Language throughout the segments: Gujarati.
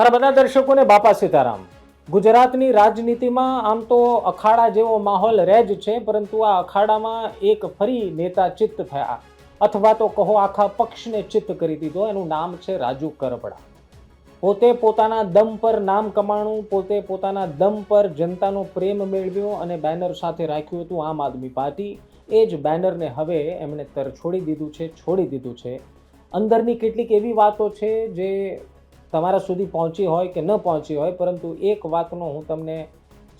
મારા બધા દર્શકોને બાપા સીતારામ. ગુજરાતની રાજનીતિમાં આમ તો અખાડા જેવો માહોલ રહે જ છે, પરંતુ આ અખાડામાં એક ફરી નેતા ચિત્ત થયા. અથવા તો કહો આખા પક્ષને ચિત્ત કરી દીધો, એનું નામ છે રાજુ કરપડા પોતે પોતાના દમ પર નામ કમાણું, પોતે પોતાના દમ પર જનતાનો પ્રેમ મેળવ્યો અને બેનર સાથે રાખ્યું હતું આમ આદમી પાર્ટી. એ જ બેનરને હવે એમણે તર છોડી દીધું છે, છોડી દીધું છે. અંદરની કેટલીક એવી વાતો છે જે તમારા સુધી પહોંચી હોય કે ન પહોંચી હોય, પરંતુ એક વાતનો હું તમને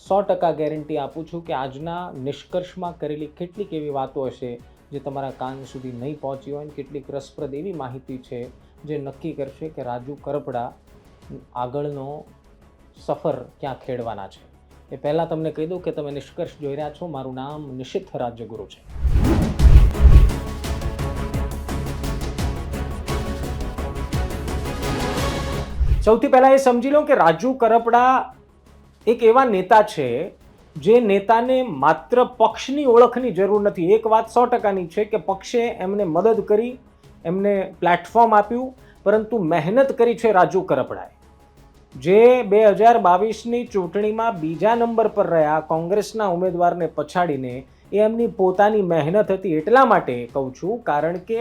સો ટકા ગેરંટી આપું છું કે આજના નિષ્કર્ષમાં કરેલી કેટલીક એવી વાતો હશે જે તમારા કાન સુધી નહીં પહોંચી હોય અને કેટલીક રસપ્રદ એવી માહિતી છે જે નક્કી કરશે કે રાજુ કરપડા આગળનો સફર ક્યાં ખેડવાના છે. એ પહેલાં તમને કહી દઉં કે તમે નિષ્કર્ષ જોઈ રહ્યા છો. મારું નામ નિશિત રાજ્યગુરુ છે. સૌથી પહેલાં એ સમજી લો કે રાજુ કરપડા એક એવા નેતા છે, જે નેતાને માત્ર પક્ષની ઓળખની જરૂર નથી. એક વાત સો ટકાની છે કે પક્ષે એમને મદદ કરી, એમને પ્લેટફોર્મ આપ્યું, પરંતુ મહેનત કરી છે રાજુ કરપડાએ. જે બે હજાર બાવીસની ચૂંટણીમાં બીજા નંબર પર રહ્યા, કોંગ્રેસના ઉમેદવારને પછાડીને એ એમની પોતાની મહેનત હતી એટલા માટે કહું છું, કારણ કે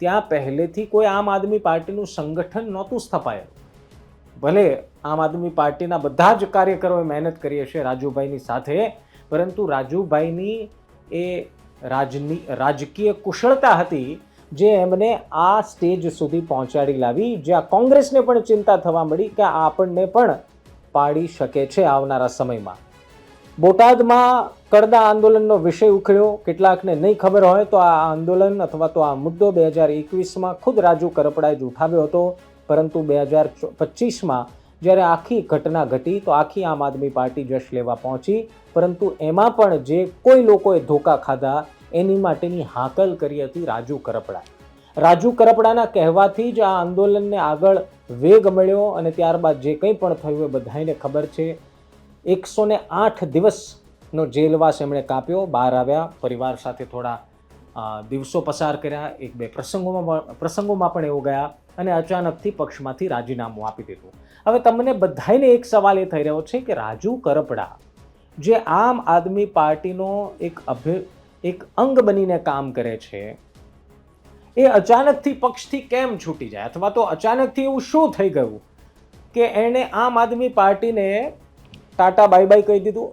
ત્યાં પહેલેથી કોઈ આમ આદમી પાર્ટીનું સંગઠન નહોતું સ્થપાયેલું. ભલે આમ આદમી પાર્ટીના બધા જ કાર્યકરોએ મહેનત કરી હશે રાજુભાઈની સાથે, પરંતુ રાજુભાઈની એ રાજની, રાજકીય કુશળતા હતી જે એમને આ સ્ટેજ સુધી પહોંચાડી લાવી, જ્યાં કોંગ્રેસને પણ ચિંતા થવા મળી કે આપણને પણ પાડી શકે છે આવનારા સમયમાં. બોટાદમાં કડદા આંદોલનનો વિષય ઉખડ્યો, કેટલાકને નહીં ખબર હોય તો આ આંદોલન અથવા તો આ મુદ્દો બે હજાર એકવીસમાં ખુદ રાજુ કરપડાએ જ ઉઠાવ્યો હતો. પરંતુ બે હજાર પચીસમાં જ્યારે આખી ઘટના ઘટી તો આખી આમ આદમી પાર્ટી જશ લેવા પહોંચી. પરંતુ એમાં પણ જે કોઈ લોકોએ ધોકા ખાધા, એની માટેની હાકલ કરી હતી રાજુ કરપડા. રાજુ કરપડાના કહેવાથી જ આ આંદોલનને આગળ વેગ મળ્યો અને ત્યારબાદ જે કંઈ પણ થયું એ બધાને ખબર છે. એકસો ને આઠ દિવસનો જેલવાસ એમણે કાપ્યો, બહાર આવ્યા, પરિવાર સાથે થોડા દિવસો પસાર કર્યા, એક બે પ્રસંગોમાં પ્રસંગોમાં પણ એવું ગયા. અને અચાનકથી પક્ષમાંથી રાજીનામું આપી દીધું. હવે તમને બધાને એક સવાલ એ થઈ રહ્યો છે કે રાજુ કરપડા, જે આમ આદમી પાર્ટીનો એક અભ્ય એક અંગ બનીને કામ કરે છે, એ અચાનકથી પક્ષથી કેમ છૂટી જાય? અથવા તો અચાનકથી એવું શું થઈ ગયું કે એણે આમ આદમી પાર્ટીને ટાટા બાય બાય કહી દીધું?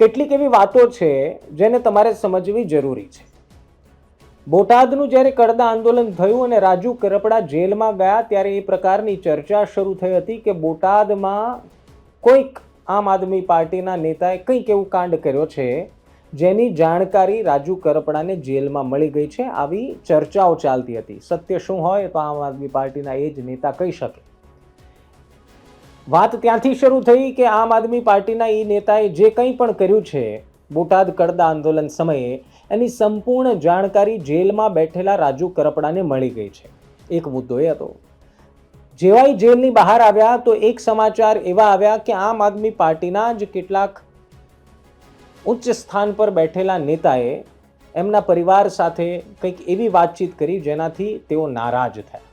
કેટલીક એવી વાતો છે જેને તમારે સમજવી જરૂરી છે. બોટાદનું જ્યારે કડદા આંદોલન થયું અને રાજુ કરપડા જેલમાં ગયા, ત્યારે એ પ્રકારની ચર્ચા શરૂ થઈ હતી કે બોટાદમાં કોઈક આમ આદમી પાર્ટીના નેતાએ કંઈક એવું કાંડ કર્યો છે, જેની જાણકારી રાજુ કરપડાને જેલમાં મળી ગઈ છે. આવી ચર્ચાઓ ચાલતી હતી. સત્ય શું હોય તો આમ આદમી પાર્ટીના એ જ નેતા કહી શકે. વાત ત્યાંથી શરૂ થઈ કે આમ આદમી પાર્ટીના એ નેતાએ જે કંઈ પણ કર્યું છે, બોટાદ કડદા આંદોલન સમયે એની સંપૂર્ણ જાણકારી જેલમાં બેઠેલા રાજુ કરપડાને મળી ગઈ છે. એક મુદ્દો એ હતો. જેવાય જેલની બહાર આવ્યા તો એક સમાચાર એવા આવ્યા કે આમ આદમી પાર્ટીના જ કેટલાક ઉચ્ચ સ્થાન પર બેઠેલા નેતાએ એમના પરિવાર સાથે કંઈક એવી વાતચીત કરી જેનાથી તેઓ નારાજ થયા.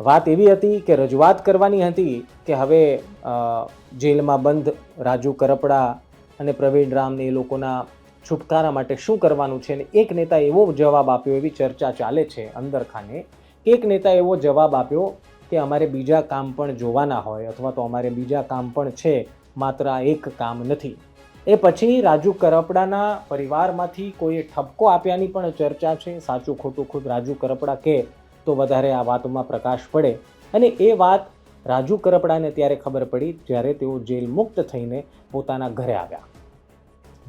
વાત એવી હતી કે રજૂઆત કરવાની હતી કે હવે જેલમાં બંધ રાજુ કરપડા અને પ્રવીણ રામને એ લોકોના છુટકારા માટે શું કરવાનું છે? અને એક નેતા એવો જવાબ આપ્યો, એવી ચર્ચા ચાલે છે અંદરખાને. એક નેતા એવો જવાબ આપ્યો કે અમારે બીજા કામ પણ જોવાના હોય અથવા તો અમારે બીજા કામ પણ છે, માત્ર આ એક કામ નથી. એ પછી રાજુ કરપડાના પરિવારમાંથી કોઈએ ઠપકો આપ્યાની પણ ચર્ચા છે. સાચું ખોટું ખુદ રાજુ કરપડા કે તો વધારે આ વાતોમાં પ્રકાશ પડે. અને એ વાત રાજુ કરપડાને ત્યારે ખબર પડી જ્યારે તેઓ જેલ મુક્ત થઈને પોતાના ઘરે આવ્યા.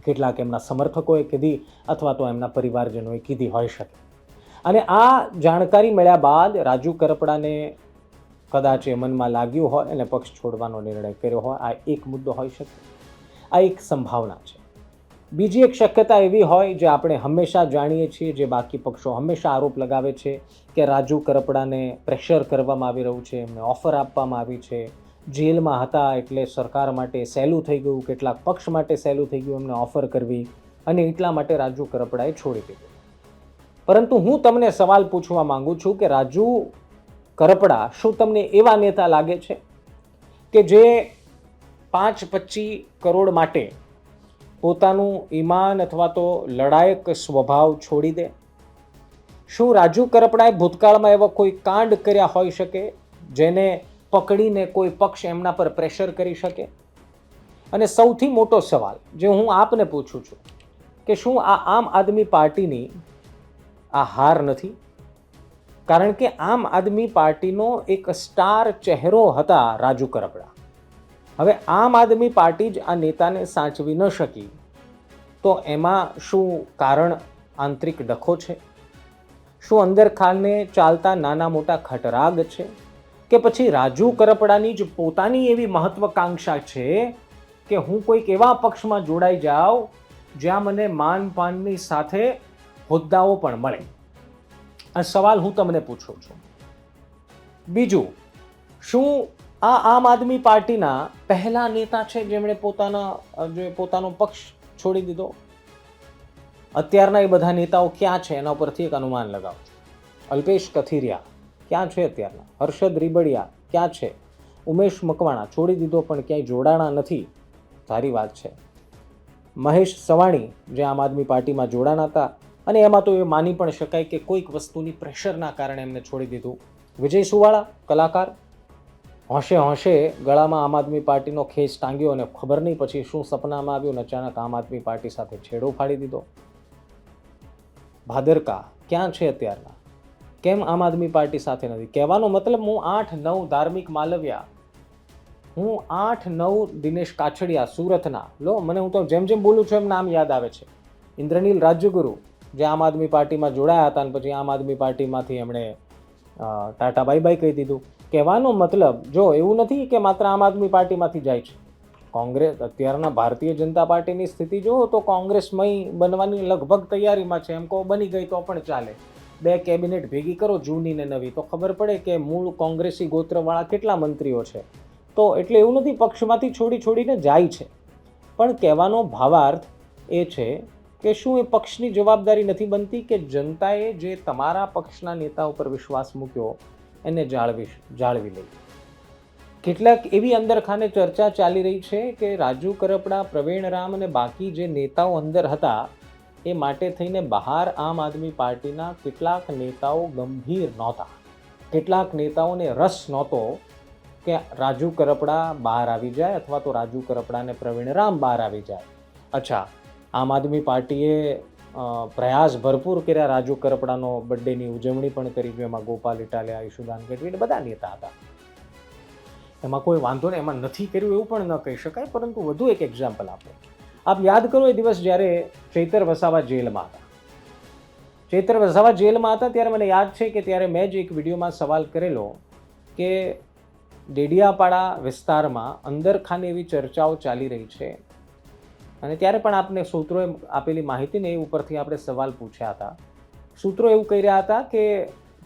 કેટલાક એમના સમર્થકોએ કીધી અથવા તો એમના પરિવારજનોએ કીધી હોઈ શકે. અને આ જાણકારી મળ્યા બાદ રાજુ કરપડાને કદાચ એ મનમાં લાગ્યું હોય અને પક્ષ છોડવાનો નિર્ણય કર્યો હોય, આ એક મુદ્દો હોઈ શકે. આ એક સંભાવના છે. બીજી એક શક્યતા એવી હોય જે આપણે હંમેશા જાણીએ છીએ, જે બાકી પક્ષો હંમેશા આરોપ લગાવે છે કે રાજુ કરપડાને પ્રેશર કરવામાં આવી રહ્યું છે, એમને ઓફર આપવામાં આવી છે જેલમાં હતા એટલે સરકાર માટે સહેલું થઈ ગયું, કેટલાક પક્ષ માટે સહેલું થઈ ગયું, એમને ઓફર કરવી અને એટલા માટે રાજુ કરપડાએ છોડી દીધું. પરંતુ હું તમને સવાલ પૂછવા માંગુ છું કે રાજુ કરપડા, શું તમને એવા નેતા લાગે છે કે જે પાંચ પચીસ કરોડ માટે પોતાનું ઈમાન અથવા તો લડાયક સ્વભાવ છોડી દે? શું રાજુ કરપડાએ ભૂતકાળમાં એવા કોઈ કાંડ કર્યા હોઈ શકે જેને પકડીને કોઈ પક્ષ એમના પર પ્રેશર કરી શકે? અને સૌથી મોટો સવાલ જે હું આપને પૂછું છું, કે શું આ આમ આદમી પાર્ટીની આ હાર નથી? કારણ કે આમ આદમી પાર્ટીનો એક સ્ટાર ચહેરો હતા રાજુ કરપડા હવે આમ આદમી પાર્ટી જ આ નેતાને સાચવી ન શકી, તો એમાં શું કારણ આંતરિક ડખો છે? શું અંદર ખાને ચાલતા નાના મોટા ખટરાગ છે? કે પછી રાજુ કરપડાની જ પોતાની એવી મહત્વકાંક્ષા છે કે હું કોઈક એવા પક્ષમાં જોડાઈ જાઉં જ્યાં મને માન પાનની સાથે હોદ્દાઓ પણ મળે. આ સવાલ હું તમને પૂછું છું. બીજું, શું આ આમ આદમી પાર્ટીના પહેલા નેતા છે જેમણે પોતાના, જે પોતાનો પક્ષ છોડી દીધો? અત્યારના એ બધા નેતાઓ ક્યાં છે? એના ઉપરથી એક અનુમાન લગાવો અલ્પેશ કથિરિયા. ક્યાં છે અત્યારના? હર્ષદ રીબડિયા, ક્યાં છે? ઉમેશ મકવાણા, છોડી દીધો પણ ક્યાંય જોડાણા નથી? સારી વાત છે. મહેશ સવાણી જે આમ આદમી પાર્ટીમાં જોડાણા હતા, અને એમાં તો એ માની પણ શકાય કે કોઈક વસ્તુની પ્રેશરના કારણે એમને છોડી દીધું. વિજય સુવાળા, કલાકાર? હોંશે હોંશે ગળામાં આમ આદમી પાર્ટીનો ખેસ ટાંગ્યો અને ખબર નહીં પછી શું સપનામાં આવ્યું અચાનક આમ આદમી પાર્ટી સાથે છેડો ફાડી દીધો. ભાદરકા, ક્યાં છે અત્યારના? કેમ આમ આદમી પાર્ટી સાથે નથી? કહેવાનો મતલબ હું આઠ નવ ધાર્મિક માલવ્યા, હું આઠ નવ દિનેશ કાછડિયા સુરતના. લો, મને હું તો જેમ જેમ બોલું છું એમ નામ યાદ આવે છે. ઇન્દ્રનીલ રાજ્યગુરુ, જે આમ આદમી પાર્ટીમાં જોડાયા હતા અને પછી આમ આદમી પાર્ટીમાંથી એમણે ટાટા બાય બાય કહી દીધું. કહેવાનો મતલબ, જો એવું નથી કે માત્ર આમ આદમી પાર્ટીમાંથી જાય છે. કોંગ્રેસ, અત્યારના ભારતીય જનતા પાર્ટીની સ્થિતિ જુઓ તો કોંગ્રેસમય બનવાની લગભગ તૈયારીમાં છે. એમ કહો બની ગઈ તો પણ ચાલે. બે કેબિનેટ ભેગી કરો જૂની ને નવી. તો ખબર પડે કે મૂળ કોંગ્રેસી ગોત્રવાળા કેટલા મંત્રીઓ છે. તો એટલે એવું નથી, પક્ષમાંથી છોડી છોડીને જાય છે. પણ કહેવાનો ભાવાર્થ એ છે કે શું એ પક્ષની જવાબદારી નથી બનતી કે જનતાએ જે તમારા પક્ષના નેતા ઉપર વિશ્વાસ મૂક્યો એને જાળવી જાળવી લે? કેટલાક એવી અંદરખાને ચર્ચા ચાલી રહી છે કે રાજુ કરપડા, પ્રવીણ રામ અને બાકી જે નેતાઓ અંદર હતા એ માટે થઈને બહાર આમ આદમી પાર્ટીના કેટલાક નેતાઓ ગંભીર નહોતા. કેટલાક નેતાઓને રસ નહોતો કે રાજુ કરપડા બહાર આવી જાય અથવા તો રાજુ કરપડાને પ્રવીણ રામ બહાર આવી જાય. અચ્છા, આમ આદમી પાર્ટીએ પ્રયાસ ભરપૂર કર્યા રાજુ કરપડાનો બર્થડેની ઉજવણી પણ કરી જેમાં ગોપાલ ઇટાલિયા ઈશુદાન ગઢવી બધા નેતા હતા. એમાં કોઈ વાંધો નહીં, એમાં નથી કર્યું એવું પણ ન કહી શકાય, પરંતુ વધુ એક એક્ઝામ્પલ આપો. આપ યાદ કરો એ દિવસ જ્યારે ચૈતર વસાવા જેલમાં હતા. ચૈતર વસાવા જેલમાં હતા ત્યારે મને યાદ છે કે ત્યારે મેં જ એક વિડીયોમાં સવાલ કરેલો કે ડેડિયાપાડા વિસ્તારમાં અંદરખાને એવી ચર્ચાઓ ચાલી રહી છે અને ત્યારે પણ આપને સૂત્રોએ આપેલી માહિતીને એ ઉપરથી આપણે સવાલ પૂછ્યા હતા. સૂત્રો એવું કહી રહ્યા હતા કે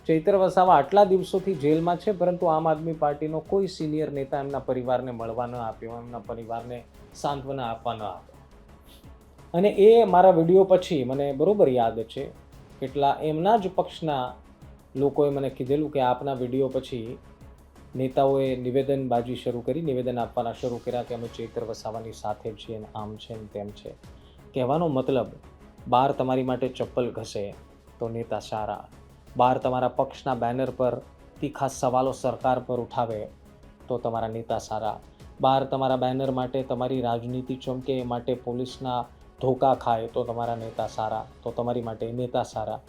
ચૈતર વસાવા આટલા દિવસોથી જેલમાં છે પરંતુ આમ આદમી પાર્ટીનો કોઈ સિનિયર નેતા એમના પરિવારને મળવા ન આપ્યો, એમના પરિવારને સાંત્વના આપવા ન આપ્યો. અને એ મારા વીડિયો પછી મને બરોબર યાદ છે. કેટલા એમના જ પક્ષના લોકોએ મને કીધેલું કે આપના વીડિયો પછી નેતાઓએ નિવેદનબાજી શરૂ કરી, નિવેદન આપવાના શરૂ કર્યા કે અમે ચેતર વસાવાની સાથે છીએ ને આમ છે ને તેમ છે. કહેવાનો મતલબ બહાર તમારી માટે ચપ્પલ ઘસે તો નેતા સારા. બહાર તમારા પક્ષના બેનર પર તીખા સવાલો સરકાર પર ઉઠાવે તો તમારા નેતા સારા. બહાર તમારા બેનર માટે તમારી રાજનીતિ ચમકે એ માટે પોલીસના ધોકા ખાય તો તમારા નેતા સારા, તો તમારી માટે નેતા સારા.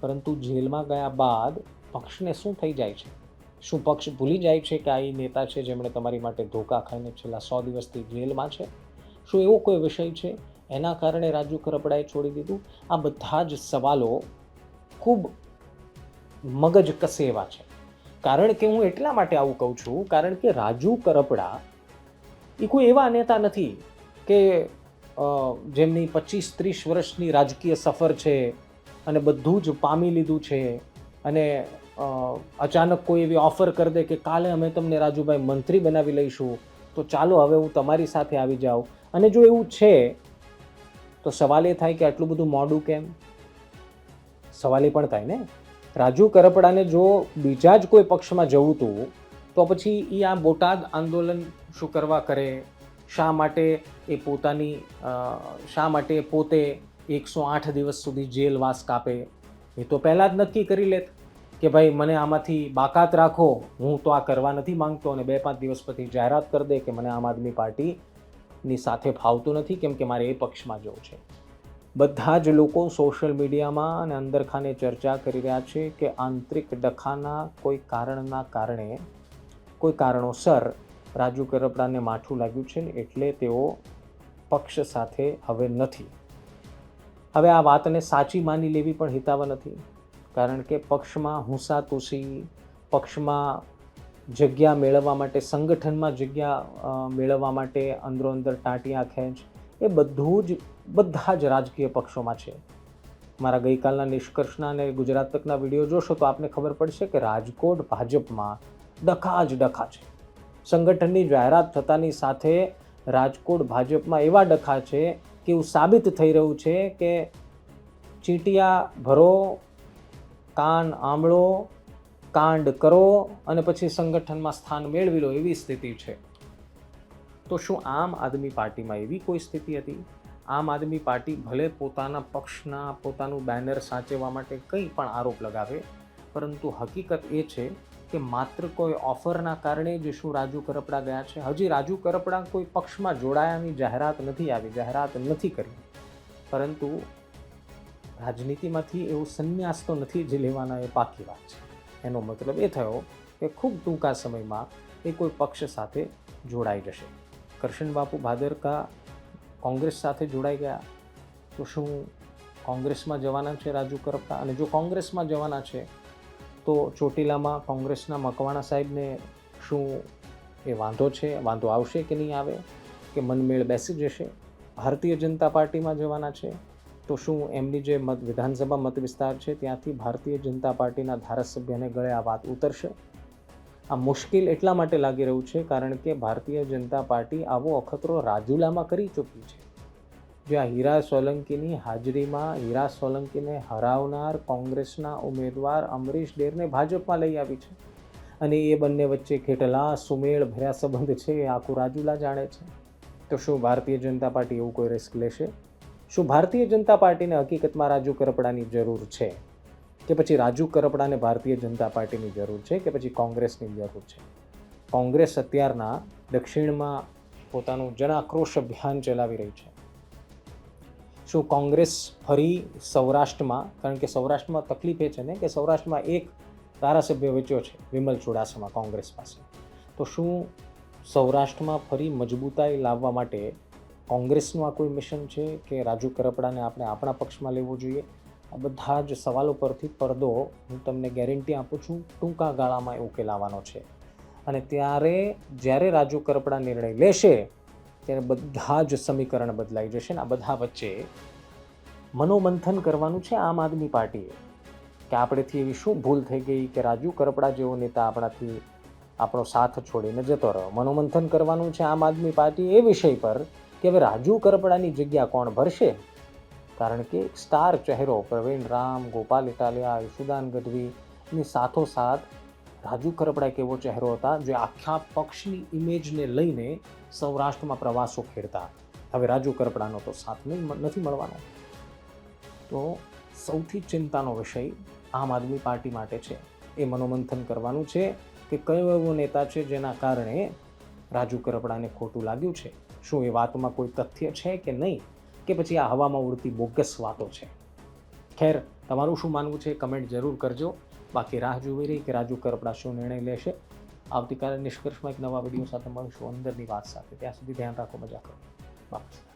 પરંતુ જેલમાં ગયા બાદ પક્ષને શું થઈ જાય છે? શું પક્ષ ભૂલી જાય છે કે આ એ નેતા છે જેમણે તમારી માટે ધોકા ખાઈને છેલ્લા સો દિવસથી જેલમાં છે? શું એવો કોઈ વિષય છે? એના કારણે રાજુ કરપડાએ છોડી દીધું? આ બધા જ સવાલો ખૂબ મગજ કસે એવા છે. કારણ કે હું એટલા માટે આવું કહું છું, કારણ કે રાજુ કરપડા એ કોઈ એવા નેતા નથી કે જેમની પચીસ ત્રીસ વર્ષની રાજકીય સફર છે અને બધું જ પામી લીધું છે અને અચાનક કોઈ એવી ઓફર કરી દે કે કાલે અમે તમને રાજુભાઈ મંત્રી બનાવી લઈશું, તો ચાલો હવે હું તમારી સાથે આવી જાઉં. અને જો એવું છે, તો સવાલ એ થાય કે આટલું બધું મોડું કેમ? સવાલ એ પણ થાય ને? રાજુ કરપડાને જો બીજા જ કોઈ પક્ષમાં જવું હતું તો પછી એ આ બોટાદ આંદોલન શું કરવા કરે? શા માટે એ પોતાની શા માટે પોતે એકસો આઠ દિવસ સુધી જેલવાસ કાપે? એ તો પહેલાં જ નક્કી કરી લેત કે ભાઈ મને આમાંથી બાકાત રાખો, હું તો આ કરવા નથી માંગતો અને બે પાંચ દિવસ પછી જાહેરાત કરી દે કે મને આમ આદમી પાર્ટીની સાથે ફાવતું નથી કેમ કે મારે એ પક્ષમાં જવું છે. બધા જ લોકો સોશિયલ મીડિયામાં અને અંદરખાને ચર્ચા કરી રહ્યા છે કે આંતરિક ડખાના કોઈ કારણના કારણે, કોઈ કારણોસર રાજુ કરપડાને માઠું લાગ્યું છે ને એટલે તેઓ પક્ષ સાથે હવે નથી. હવે આ વાતને સાચી માની લેવી પણ હિતાવ નથી. કારણ કે પક્ષમાં હુંસાતુસી, પક્ષમાં જગ્યા મેળવવા માટે, સંગઠનમાં જગ્યા મેળવવા માટે અંદરો અંદર ટાંટિયા, ખેંચ, એ બધું જ, બધા જ રાજકીય પક્ષોમાં છે. મારા ગઈકાલના નિષ્કર્ષના અને ગુજરાત તકના વીડિયો જોશો તો આપને ખબર પડશે કે રાજકોટ ભાજપમાં ડખા જ ડખા છે. સંગઠનની જાહેરાત થતાની સાથે રાજકોટ ભાજપમાં એવા ડખા છે કે એવું સાબિત થઈ રહ્યું છે કે ચીંટિયા ભરો, કાન આંબળો, કાંડ કરો અને પછી સંગઠનમાં સ્થાન મેળવી લો એવી સ્થિતિ છે. તો શું આમ આદમી પાર્ટીમાં એવી કોઈ સ્થિતિ હતી? આમ આદમી પાર્ટી ભલે પોતાના પક્ષના, પોતાનું બેનર સાચવવા માટે કંઈ પણ આરોપ લગાવે, પરંતુ હકીકત એ છે કે માત્ર કોઈ ઓફરના કારણે જ શું રાજુ કરપડા ગયા છે? હજી રાજુ કરપડા કોઈ પક્ષમાં જોડાયાની જાહેરાત નથી આવી, જાહેરાત નથી કરી. પરંતુ રાજનીતિમાંથી એવો સંન્યાસ તો નથી જે લેવાના એ પાકી વાત છે. એનો મતલબ એ થયો કે ખૂબ ટૂંકા સમયમાં એ કોઈ પક્ષ સાથે જોડાઈ જશે. કરશન બાપુ ભાદરકા કોંગ્રેસ સાથે જોડાઈ ગયા. તો શું કોંગ્રેસમાં જવાના છે રાજુ કરપડા? અને જો કોંગ્રેસમાં જવાના છે તો ચોટીલામાં કોંગ્રેસના મકવાણા સાહેબને શું એ વાંધો છે? વાંધો આવશે કે નહીં આવે? કે મનમેળ બેસી જશે? ભારતીય જનતા પાર્ટીમાં જવાના છે? તો શું એમની જે મત વિધાનસભા મત વિસ્તાર છે ત્યાંથી ભારતીય જનતા પાર્ટીના ધારાસભ્યને ગળે આ વાત ઉતરશે? આ મુશ્કેલ એટલા માટે લાગી રહ્યું છે કારણ કે ભારતીય જનતા પાર્ટી આવો અખતરો રાજુલામાં કરી ચૂકી છે. જ્યાં હીરા સોલંકીની હાજરીમાં, હીરા સોલંકીને હરાવનાર કોંગ્રેસના ઉમેદવાર અમરીશ ડેરને ભાજપમાં લઈ આવી છે. અને એ બંને વચ્ચે કેટલા સુમેળ ભર્યા સંબંધ છે, એ આખું રાજુલા જાણે છે. તો શું ભારતીય જનતા પાર્ટી એવું કોઈ રિસ્ક લેશે? શું ભારતીય જનતા પાર્ટીને હકીકતમાં રાજુ કરપડાની જરૂર છે? કે પછી રાજુ કરપડાને ભારતીય જનતા પાર્ટીની જરૂર છે કે પછી કોંગ્રેસની જરૂર છે? કોંગ્રેસ અત્યારના દક્ષિણમાં પોતાનું જનાક્રોશ અભિયાન ચલાવી રહી છે. શું કોંગ્રેસ ફરી સૌરાષ્ટ્રમાં, કારણ કે સૌરાષ્ટ્રમાં તકલીફ એ છે ને કે સૌરાષ્ટ્રમાં એક ધારાસભ્ય વેચ્યો છે, વિમલ ચુડાસમા કોંગ્રેસ પાસે. તો શું સૌરાષ્ટ્રમાં ફરી મજબૂતાઈ લાવવા માટે કોંગ્રેસનું આ કોઈ મિશન છે કે રાજુ કરપડાને આપણે આપણા પક્ષમાં લેવો જોઈએ? આ બધા જ સવાલો પરથી પડદો હું તમને ગેરંટી આપું છું, ટૂંકા ગાળામાં ઉકેલાવાનો છે. અને ત્યારે જ્યારે રાજુ કરપડા નિર્ણય લેશે ત્યારે બધા જ સમીકરણ બદલાઈ જશે ને આ બધા વચ્ચે મનોમંથન કરવાનું છે આમ આદમી પાર્ટીએ. કે આપણેથી એવી શું ભૂલ થઈ ગઈ કે રાજુ કરપડા જેવો નેતા આપણાથી આપણો સાથ છોડીને જતો રહ્યો? મનોમંથન કરવાનું છે આમ આદમી પાર્ટી એ વિષય પર કે હવે રાજુ કરપડાની જગ્યા કોણ ભરશે? કારણ કે એક સ્ટાર ચહેરો, પ્રવીણ રામ, ગોપાલ ઇટાલિયા, યશુદાન ગઢવી એની સાથોસાથ રાજુ કરપડા એક એવો ચહેરો હતા જે આખા પક્ષની ઇમેજને લઈને સૌરાષ્ટ્રમાં પ્રવાસો ખેડતા. હવે રાજુ કરપડાનો તો સાથ નથી મળવાનો. તો સૌથી ચિંતાનો વિષય આમ આદમી પાર્ટી માટે છે. એ મનોમંથન કરવાનું છે કે કયો એવો નેતા છે જેના કારણે રાજુ કરપડાને ખોટું લાગ્યું છે? શું એ વાતમાં કોઈ તથ્ય છે કે નહીં? કે પછી આ હવામાં ઉડતી બોગસ વાતો છે? ખેર, તમારું શું માનવું છે? કમેન્ટ જરૂર કરજો. બાકી રાહ જોવી રહી કે રાજુ કરપડા શું નિર્ણય લેશે? આવતીકાલે નિષ્કર્ષમાં એક નવા વીડિયો સાથે મળીશું. અંદરની વાત સાથે. ત્યાં સુધી ધ્યાન રાખો, મજા કરો. બાય.